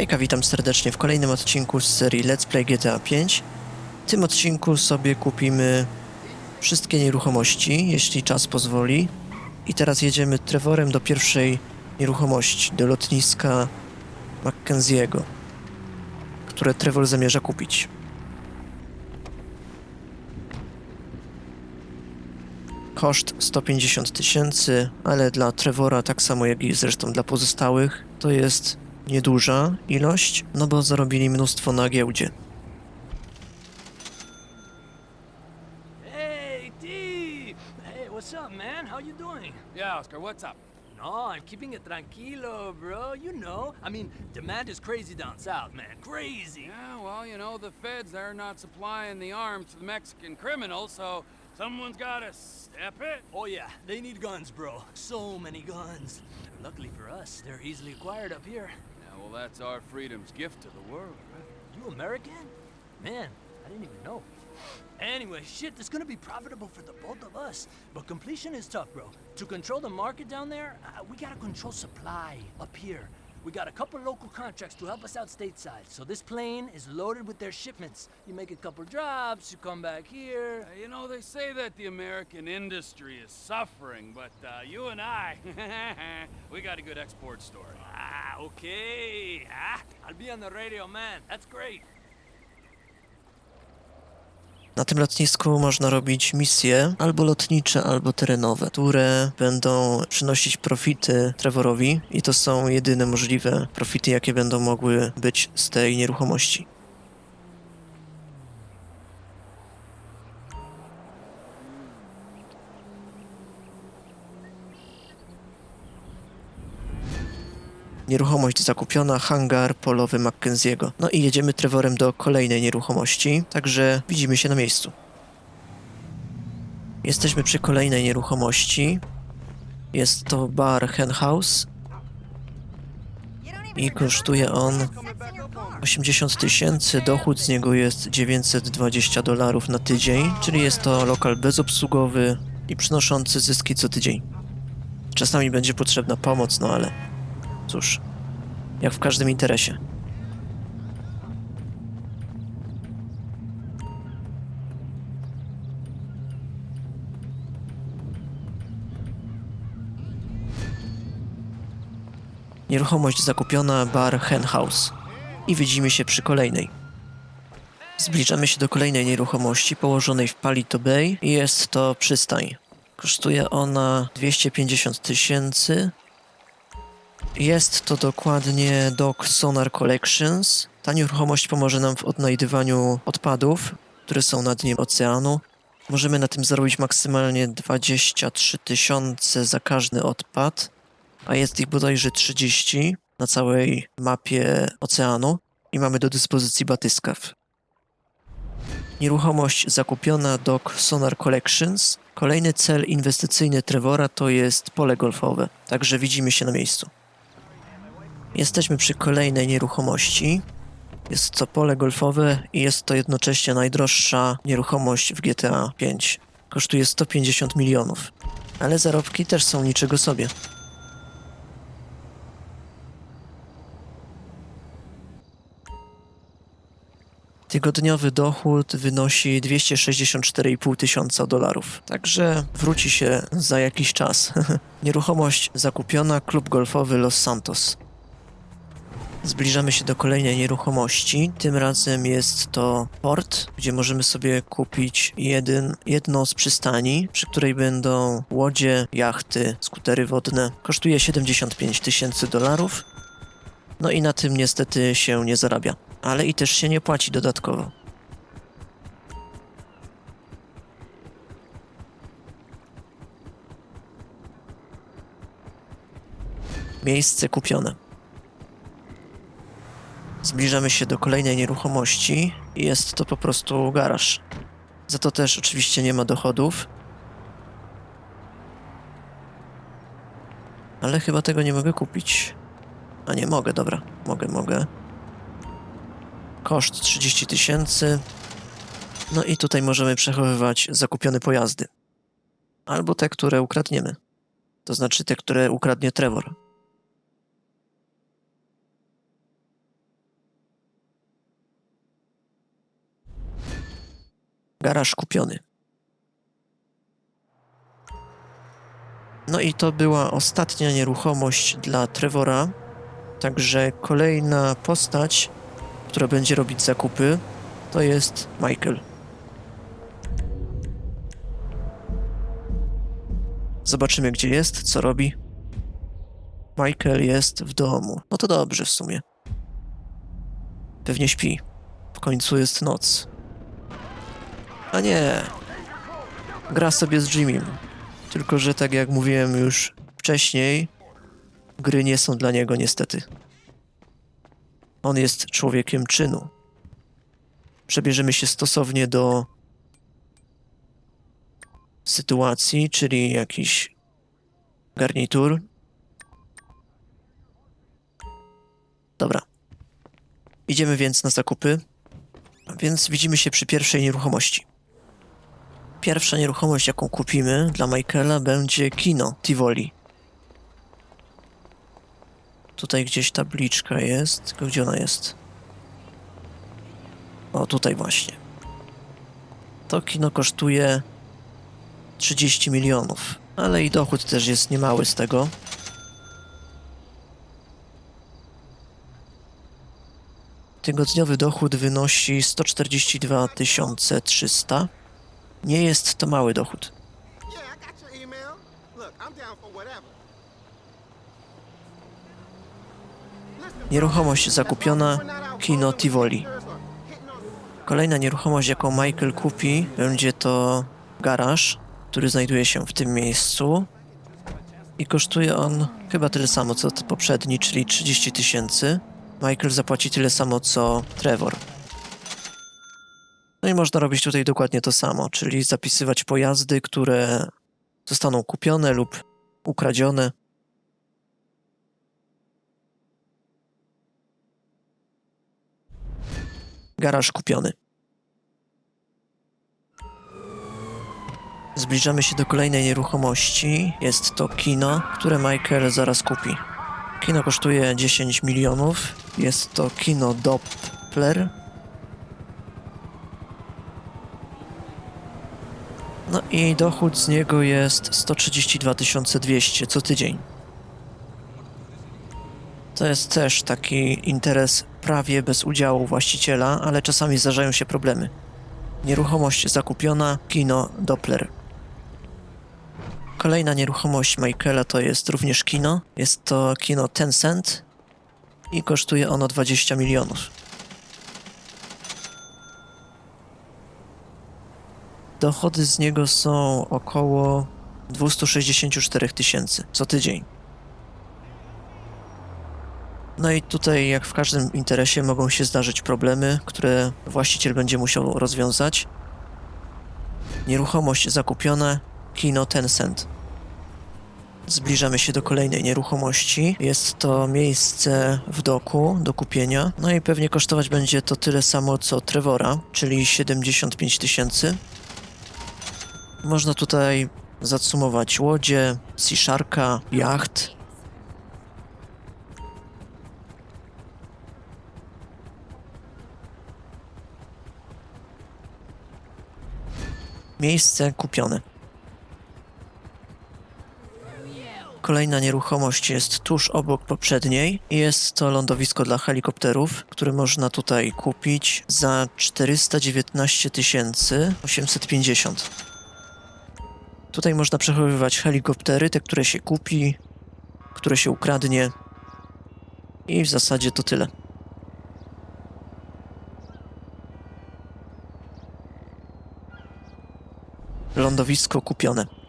Hejka, witam serdecznie w kolejnym odcinku z serii Let's Play GTA 5. W tym odcinku sobie kupimy wszystkie nieruchomości, jeśli czas pozwoli. I teraz jedziemy Trevorem do pierwszej nieruchomości, do lotniska Mackenzie'ego, które Trevor zamierza kupić. Koszt 150 tysięcy, ale dla Trevora, tak samo jak i zresztą dla pozostałych, to jest nieduża ilość, no bo zarobili mnóstwo na giełdzie. Hey, D! Hey, what's up, man? How you doing? Yeah, Oscar, what's up? No, I'm keeping it tranquilo, bro. You know, I mean, demand is crazy down south, man. Crazy. Yeah, well, you know, the feds, they're not supplying the arms to the Mexican criminals, so someone's gotta step it. Oh yeah, they need guns, bro. So many guns. Luckily for us, they're easily acquired up here. Well, that's our freedom's gift to the world, right? You American? Man, I didn't even know. Anyway, shit, this gonna be profitable for the both of us. But completion is tough, bro. To control the market down there, uh, we gotta control supply up here. We got a couple local contracts to help us out stateside. So this plane is loaded with their shipments. You make a couple drops, you come back here. Uh, you know, they say that the American industry is suffering, but uh, you and I, we got a good export story. Okay. Ah, I'll be on the radio, man. That's great. Na tym lotnisku można robić misje albo lotnicze, albo terenowe, które będą przynosić profity Trevorowi i to są jedyne możliwe profity, jakie będą mogły być z tej nieruchomości. Nieruchomość zakupiona, hangar polowy Mackenzie'ego. No i jedziemy Trevorem do kolejnej nieruchomości, także widzimy się na miejscu. Jesteśmy przy kolejnej nieruchomości. Jest to bar Hen House i kosztuje on 80 tysięcy, dochód z niego jest 920 dolarów na tydzień, czyli jest to lokal bezobsługowy i przynoszący zyski co tydzień. Czasami będzie potrzebna pomoc, no ale cóż, jak w każdym interesie. Nieruchomość zakupiona, bar Hen House. I widzimy się przy kolejnej. Zbliżamy się do kolejnej nieruchomości położonej w Palito Bay i jest to przystań. Kosztuje ona 250 tysięcy. Jest to dokładnie Dock Sonar Collections. Ta nieruchomość pomoże nam w odnajdywaniu odpadów, które są na dnie oceanu. Możemy na tym zarobić maksymalnie 23 tysiące za każdy odpad a jest ich bodajże 30 na całej mapie oceanu i mamy do dyspozycji batyskaw. Nieruchomość zakupiona Dock Sonar Collections. Kolejny cel inwestycyjny Trevora to jest pole golfowe, także widzimy się na miejscu. Jesteśmy przy kolejnej nieruchomości. Jest to pole golfowe i jest to jednocześnie najdroższa nieruchomość w GTA 5. Kosztuje 150 milionów, ale zarobki też są niczego sobie. Tygodniowy dochód wynosi 264,5 tysiąca dolarów, także wróci się za jakiś czas. Nieruchomość zakupiona, klub golfowy Los Santos. Zbliżamy się do kolejnej nieruchomości. Tym razem jest to port, gdzie możemy sobie kupić jeden, jedno z przystani, przy której będą łodzie, jachty, skutery wodne. Kosztuje 75 tysięcy dolarów. No i na tym niestety się nie zarabia, ale i też się nie płaci dodatkowo. Miejsce kupione. Zbliżamy się do kolejnej nieruchomości i jest to po prostu garaż. Za to też oczywiście nie ma dochodów. Ale chyba tego nie mogę kupić. A nie mogę, dobra. Mogę, mogę. Koszt 30 tysięcy. No i tutaj możemy przechowywać zakupione pojazdy. Albo te, które ukradniemy. To znaczy te, które ukradnie Trevor. Garaż kupiony. No i to była ostatnia nieruchomość dla Trevora. Także kolejna postać, która będzie robić zakupy, to jest Michael. Zobaczymy, gdzie jest, co robi. Michael jest w domu. No to dobrze w sumie. Pewnie śpi. W końcu jest noc. A nie. Gra sobie z Jimmym. Tylko, że tak jak mówiłem już wcześniej, gry nie są dla niego niestety. On jest człowiekiem czynu. Przebierzemy się stosownie do sytuacji, czyli jakiś garnitur. Dobra. Idziemy więc na zakupy. Więc widzimy się przy pierwszej nieruchomości. Pierwsza nieruchomość, jaką kupimy dla Michaela, będzie kino Tivoli. Tutaj gdzieś tabliczka jest, tylko gdzie ona jest? O, tutaj właśnie. To kino kosztuje 30 milionów, ale i dochód też jest niemały z tego. Tygodniowy dochód wynosi 142 300. Nie jest to mały dochód. Nieruchomość zakupiona, kino Tivoli. Kolejna nieruchomość, jaką Michael kupi, będzie to garaż, który znajduje się w tym miejscu. I kosztuje on chyba tyle samo co poprzedni, czyli 30 tysięcy. Michael zapłaci tyle samo co Trevor. I można robić tutaj dokładnie to samo, czyli zapisywać pojazdy, które zostaną kupione lub ukradzione. Garaż kupiony. Zbliżamy się do kolejnej nieruchomości. Jest to kino, które Michael zaraz kupi. Kino kosztuje 10 milionów. Jest to kino Doppler. No i dochód z niego jest 132 200 co tydzień. To jest też taki interes prawie bez udziału właściciela, ale czasami zdarzają się problemy. Nieruchomość zakupiona, kino Doppler. Kolejna nieruchomość Michaela to jest również kino. Jest to kino Tencent i kosztuje ono 20 milionów. Dochody z niego są około 264 tysięcy co tydzień. No i tutaj, jak w każdym interesie, mogą się zdarzyć problemy, które właściciel będzie musiał rozwiązać. Nieruchomość zakupiona, kino Tencent. Zbliżamy się do kolejnej nieruchomości. Jest to miejsce w doku do kupienia. No i pewnie kosztować będzie to tyle samo co Trevora, czyli 75 tysięcy. Można tutaj zacumować łodzie, Sea jacht. Miejsce kupione. Kolejna nieruchomość jest tuż obok poprzedniej. Jest to lądowisko dla helikopterów, które można tutaj kupić za 419 850. Tutaj można przechowywać helikoptery, te, które się kupi, które się ukradnie. I w zasadzie to tyle. Lądowisko kupione.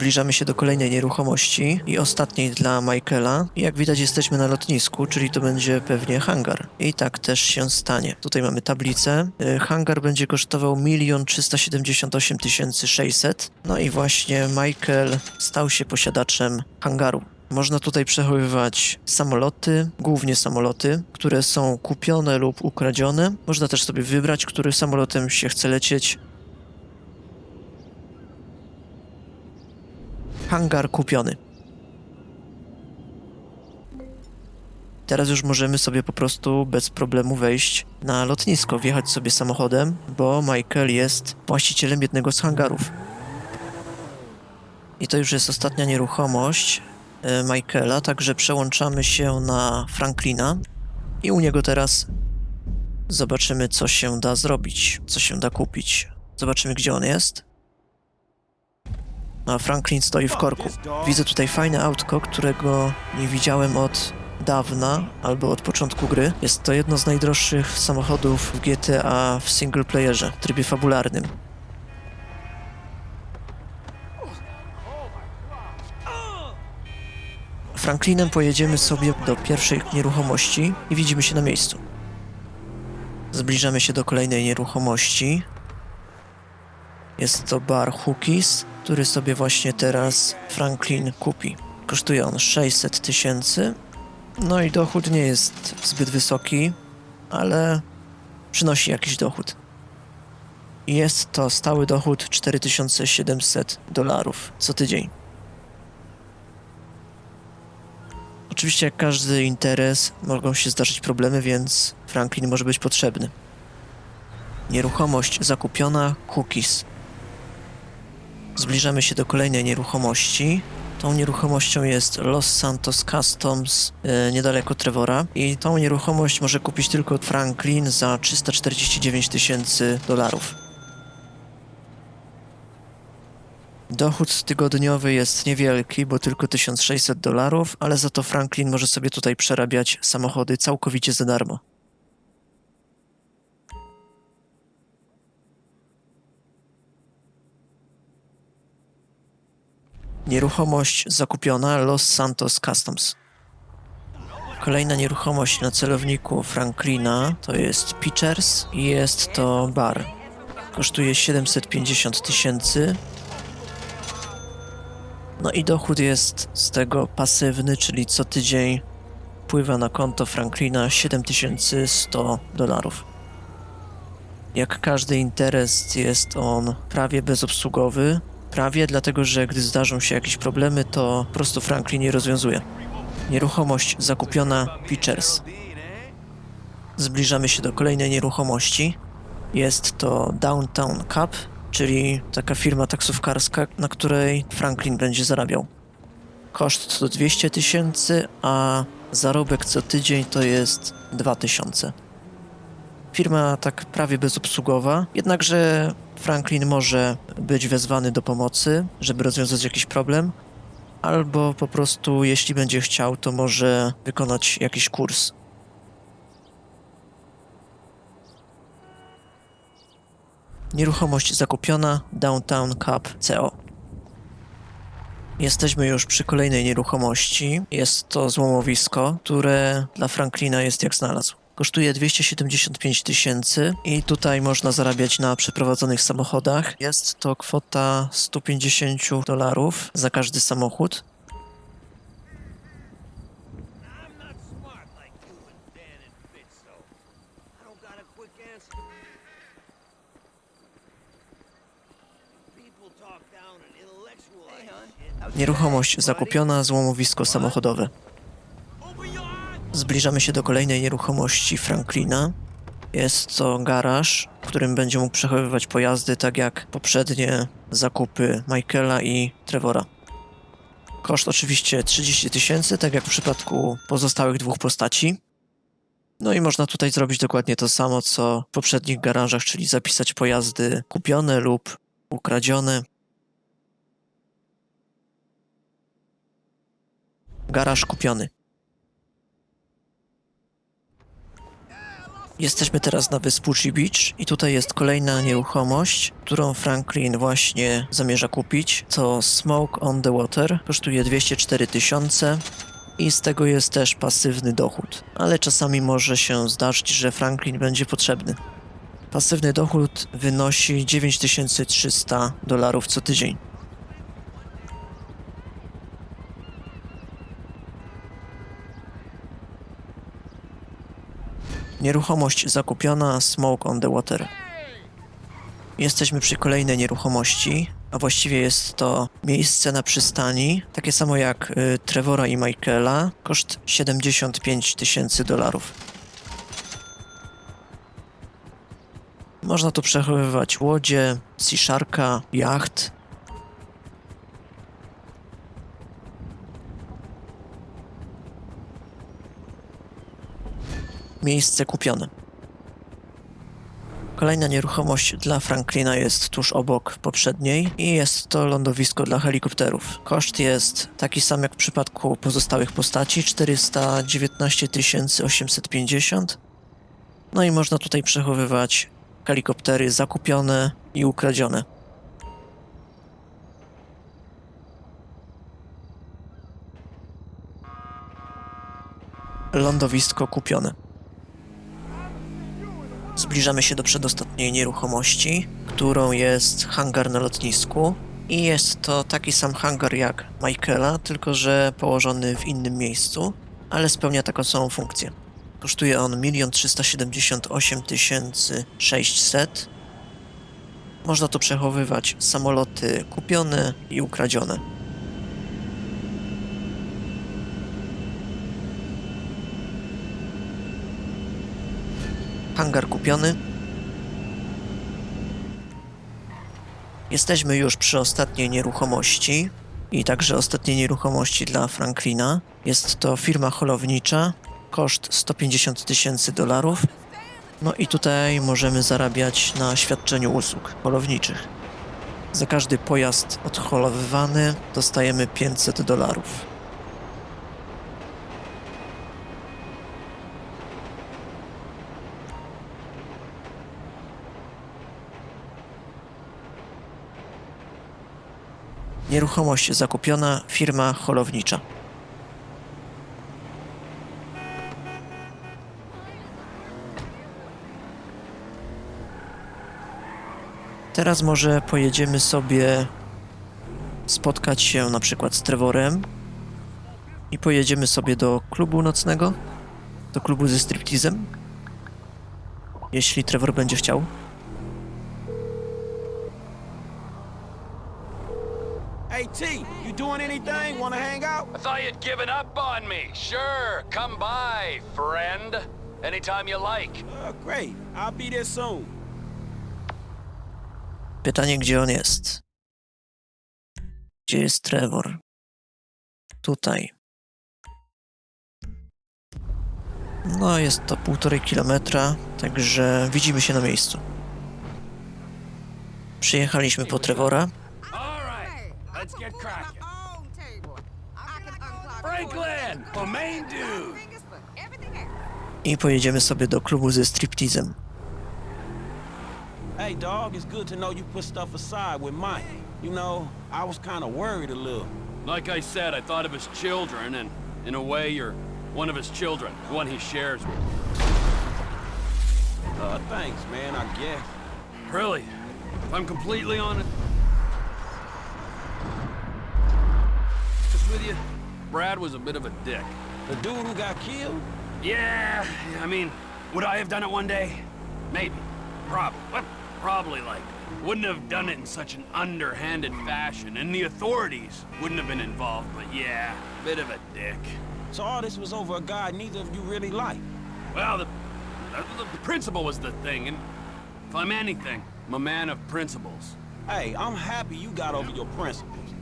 Zbliżamy się do kolejnej nieruchomości i ostatniej dla Michaela. Jak widać jesteśmy na lotnisku, czyli to będzie pewnie hangar. I tak też się stanie. Tutaj mamy tablicę. Y, Hangar będzie kosztował 1 378 600. No i właśnie Michael stał się posiadaczem hangaru. Można tutaj przechowywać samoloty, głównie samoloty, które są kupione lub ukradzione. Można też sobie wybrać, który samolotem się chce lecieć. Hangar kupiony. Teraz już możemy sobie po prostu bez problemu wejść na lotnisko, wjechać sobie samochodem, bo Michael jest właścicielem jednego z hangarów. I to już jest ostatnia nieruchomość e, Michaela, także przełączamy się na Franklina i u niego teraz zobaczymy, co się da zrobić, co się da kupić. Zobaczymy, gdzie on jest. A Franklin stoi w korku. Widzę tutaj fajne autko, którego nie widziałem od dawna, albo od początku gry. Jest to jedno z najdroższych samochodów w GTA w single playerze, w trybie fabularnym. Franklinem pojedziemy sobie do pierwszej nieruchomości i widzimy się na miejscu. Zbliżamy się do kolejnej nieruchomości. Jest to bar Hookies, który sobie właśnie teraz Franklin kupi. Kosztuje on 600 tysięcy. No i dochód nie jest zbyt wysoki, ale przynosi jakiś dochód. Jest to stały dochód 4700 dolarów co tydzień. Oczywiście jak każdy interes mogą się zdarzyć problemy, więc Franklin może być potrzebny. Nieruchomość zakupiona Cookies. Zbliżamy się do kolejnej nieruchomości. Tą nieruchomością jest Los Santos Customs e, niedaleko Trevora i tą nieruchomość może kupić tylko Franklin za 349 tysięcy dolarów. Dochód tygodniowy jest niewielki, bo tylko 1600 dolarów, ale za to Franklin może sobie tutaj przerabiać samochody całkowicie za darmo. Nieruchomość zakupiona Los Santos Customs. Kolejna nieruchomość na celowniku Franklina to jest Pitchers i jest to bar. Kosztuje 750 tysięcy. No i dochód jest z tego pasywny, czyli co tydzień wpływa na konto Franklina 7100 dolarów. Jak każdy interes jest on prawie bezobsługowy. Prawie dlatego, że gdy zdarzą się jakieś problemy, to po prostu Franklin je rozwiązuje. Nieruchomość zakupiona Pitchers. Zbliżamy się do kolejnej nieruchomości. Jest to Downtown Cup, czyli taka firma taksówkarska, na której Franklin będzie zarabiał. Koszt to 200 tysięcy, a zarobek co tydzień to jest 2000. Firma tak prawie bezobsługowa, jednakże Franklin może być wezwany do pomocy, żeby rozwiązać jakiś problem, albo po prostu, jeśli będzie chciał, to może wykonać jakiś kurs. Nieruchomość zakupiona Downtown Cup CO. Jesteśmy już przy kolejnej nieruchomości. Jest to złomowisko, które dla Franklina jest jak znalazł. Kosztuje 275 tysięcy i tutaj można zarabiać na przeprowadzonych samochodach. Jest to kwota 150 dolarów za każdy samochód. Nieruchomość zakupiona, złomowisko samochodowe. Zbliżamy się do kolejnej nieruchomości Franklina. Jest to garaż, w którym będzie mógł przechowywać pojazdy, tak jak poprzednie zakupy Michaela i Trevora. Koszt oczywiście 30 tysięcy, tak jak w przypadku pozostałych dwóch postaci. No i można tutaj zrobić dokładnie to samo, co w poprzednich garażach, czyli zapisać pojazdy kupione lub ukradzione. Garaż kupiony. Jesteśmy teraz na Vespucci Beach i tutaj jest kolejna nieruchomość, którą Franklin właśnie zamierza kupić. To Smoke on the Water. Kosztuje 204 tysiące i z tego jest też pasywny dochód. Ale czasami może się zdarzyć, że Franklin będzie potrzebny. Pasywny dochód wynosi 9300 dolarów co tydzień. Nieruchomość zakupiona Smoke on the Water. Jesteśmy przy kolejnej nieruchomości. a właściwie jest to miejsce na przystani, takie samo jak y, Trevora i Michaela, koszt 75 tysięcy dolarów. Można tu przechowywać łodzie, Sea Sharka, jacht. Miejsce kupione. Kolejna nieruchomość dla Franklina jest tuż obok poprzedniej i jest to lądowisko dla helikopterów. Koszt jest taki sam jak w przypadku pozostałych postaci 419 850. No i można tutaj przechowywać helikoptery zakupione i ukradzione. Lądowisko kupione. Zbliżamy się do przedostatniej nieruchomości, którą jest hangar na lotnisku. I jest to taki sam hangar jak Michaela, tylko że położony w innym miejscu, ale spełnia taką samą funkcję. Kosztuje on 1 378 600. Można tu przechowywać samoloty kupione i ukradzione. Hangar kupiony. Jesteśmy już przy ostatniej nieruchomości i także ostatniej nieruchomości dla Franklina. Jest to firma holownicza, koszt 150 tysięcy dolarów. No i tutaj możemy zarabiać na świadczeniu usług holowniczych. Za każdy pojazd odholowywany dostajemy 500 dolarów. Nieruchomość zakupiona, firma holownicza. Teraz może pojedziemy sobie spotkać się na przykład z Trevorem i pojedziemy sobie do klubu nocnego, do klubu ze striptizem, jeśli Trevor będzie chciał. T, you doing anything? Wanna hang out? I thought you'd given up on me. Sure, come by, friend. Anytime you like. Uh, great. I'll be there soon. Pytanie, gdzie on jest? Gdzie jest Trevor? Tutaj. No, jest to półtorej kilometra, także widzimy się na miejscu. Przyjechaliśmy po Trevora. All right, let's get cracking. own table. I can unclog Franklin, my main dude. fingers for everything else. i pojedziemy sobie do klubu ze striptizem. Hey dog, it's good to know you put stuff aside with Mike. You know, I was kind of worried a little. Like I said, I thought of his children, and in a way, you're one of his children, one he shares with. Uh, thanks, man, I guess. Really, if I'm completely honest with you, Brad was a bit of a dick. The dude who got killed? Yeah, I mean, would I have done it one day? Maybe. Probably. Well, probably, like, wouldn't have done it in such an underhanded fashion, and the authorities wouldn't have been involved, but yeah, bit of a dick. So all this was over a guy neither of you really liked. Well, the, the, the principle was the thing, and if I'm anything, I'm a man of principles. Hey, I'm happy you got over your principles.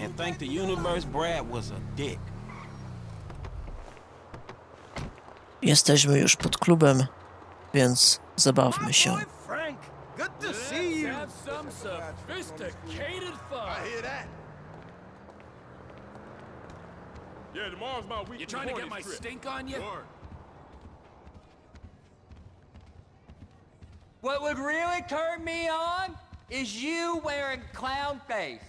And thank the universe Brad was a dick. Jesteśmy już pod klubem, więc zabawmy się. Frank, good to see you. Have some sophisticated fun. I hear that. Yeah, tomorrow's my week. You trying to get my stink on you? What would really turn me on is you wearing clown face.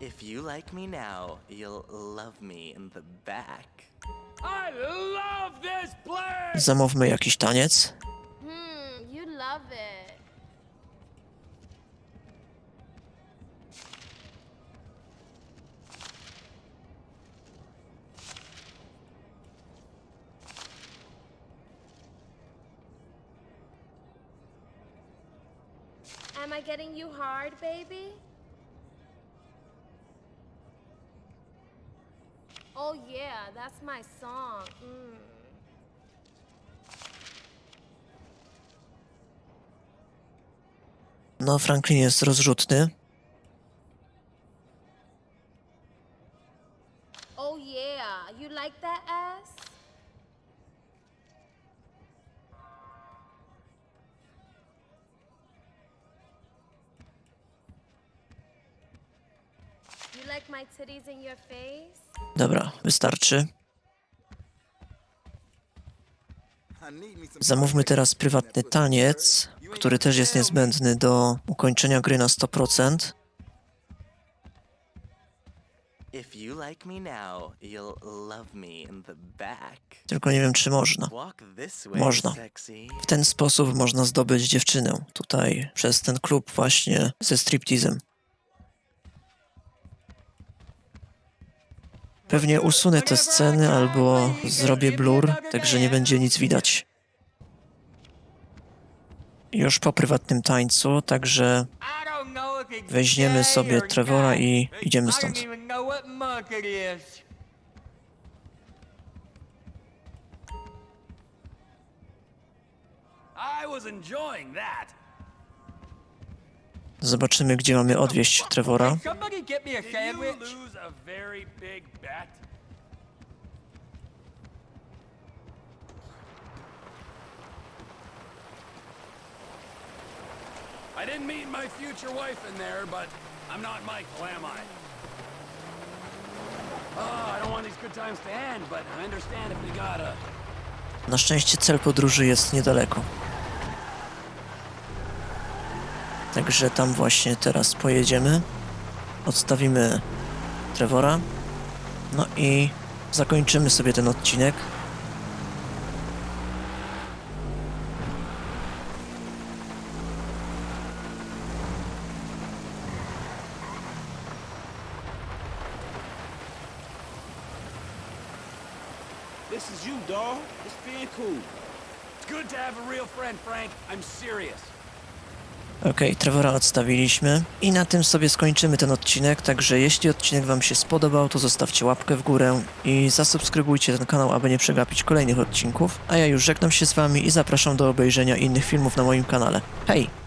If you like me now, you'll love me in the back. I love this place! Zamówmy jakiś taniec. Hmm, you love it. Am I getting you hard, baby? Oh yeah, that's my song. Mm. No, Franklin jest rozrzutny. Wystarczy. Zamówmy teraz prywatny taniec, który też jest niezbędny do ukończenia gry na 100%. If you like me now, you'll love me in the back. Tylko nie wiem, czy można. Można. W ten sposób można zdobyć dziewczynę tutaj, przez ten klub właśnie ze striptizem. Pewnie usunę te sceny albo zrobię blur, także nie będzie nic widać. Już po prywatnym tańcu, także weźmiemy sobie or Trevora i idziemy stąd. I was enjoying that. Zobaczymy, gdzie mamy odwieźć Trevora. I didn't meet my future wife in there, but I'm not Michael, am I? Oh, I don't want these good times to end, but I understand if we gotta. Na szczęście cel podróży jest niedaleko. Także tam właśnie teraz pojedziemy. Odstawimy Trevora. No i zakończymy sobie ten odcinek. This is you, dawg. It's being cool. It's good to have a real friend, Frank. I'm serious. Okej, Trevora odstawiliśmy i na tym sobie skończymy ten odcinek, także jeśli odcinek Wam się spodobał, to zostawcie łapkę w górę i zasubskrybujcie ten kanał, aby nie przegapić kolejnych odcinków, a ja już żegnam się z Wami i zapraszam do obejrzenia innych filmów na moim kanale. Hej!